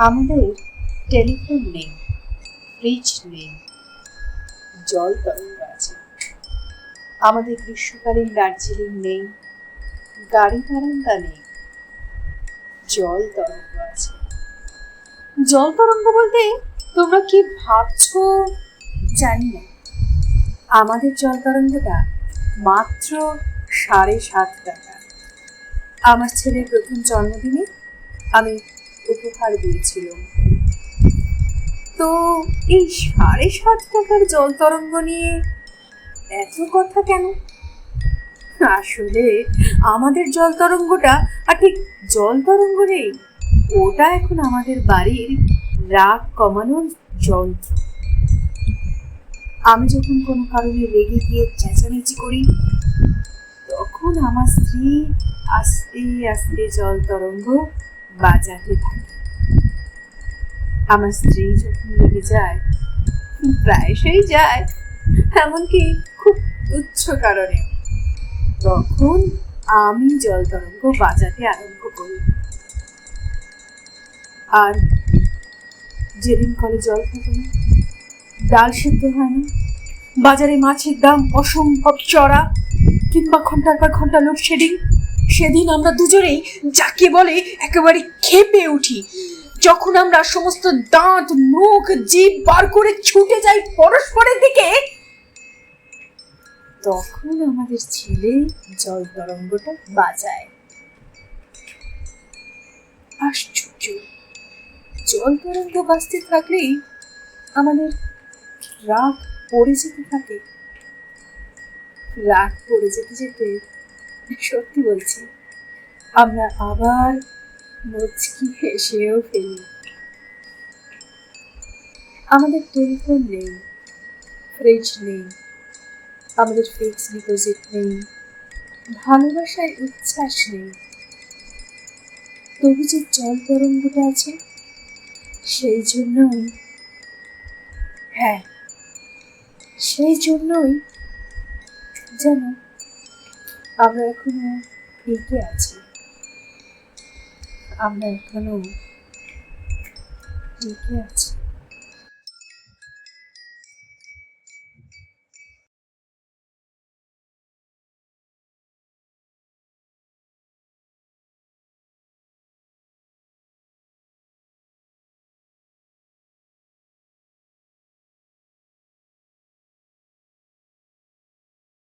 আমাদের টেলিফোন নেই, ফ্রিজ নেই, জল তরঙ্গ আছে। আমাদের গ্রীষ্মকালীন দার্জিলিং নেই, গাড়ি বারান্দা নেই, জল তরঙ্গ আছে। জল তরঙ্গ বলতে তোমরা কি ভাবছ? জানি না। আমাদের জল তরঙ্গটা মাত্র সাড়ে সাত টাকা আমার ছেলের প্রথম জন্মদিনে আমি উপহার দিয়েছিলাম তো এই সাড়ে সাত টাকার জল তরঙ্গ নিয়ে এত কথা কেন? আসলে আমাদের জল তরঙ্গটা, আর ঠিক জল তরঙ্গ নেই, ওটা এখন আমাদের বাড়ির রাগ কমানোর যন্ত্র। আমি যখন কোনো কারণে রেগে গিয়ে চেঁচামেচি করি, তখন আমার স্ত্রী আস্তে আস্তে জল তরঙ্গ বাজাতে থাকে। আমার স্ত্রী যখন লেগে যায়, প্রায়শই যায়, এমনকি খুব তুচ্ছ কারণে। তখন আমি জল তরঙ্গ বাজাতে আরম্ভ করি। আর যেদিন কলে জল থাকে না, ডাল সিদ্ধ হয় না। বাজারে মাছের দাম অসম্ভব চড়া কিংবা ঘণ্টার পর ঘণ্টা লোডশেডিং সেদিন আমরা দুজনেই যাকে বলে একেবারে খেপে উঠি। যখন আমরা সমস্ত দাঁত, মুখ, জিভ বার করে ছুটে যাই পরস্পরের দিকে, তখন আমাদের ছেলে জল তরঙ্গটা বাজায়। আশ্চর্য! জল তরঙ্গ বাজতে থাকলেই আমাদের রাগ পড়ে যেতে থাকে। রাগ পড়ে যেতে যেতে সত্যি বলছি। আমরা আবার মুচকি হেসেও ফেলি। আমাদের টেলিফোন নেই ফ্রিজ নেই, আমাদের ফিক্স ডিপোজিট নেই, ভালোবাসার উচ্ছ্বাস নেই। তবু যে জল তরঙ্গটা আছে, সেই জন্যই হ্যাঁ সেই জন্যই যেন আমরা এখনও ফিরতে আছি। আমরা এখনও ফিরতে আছি।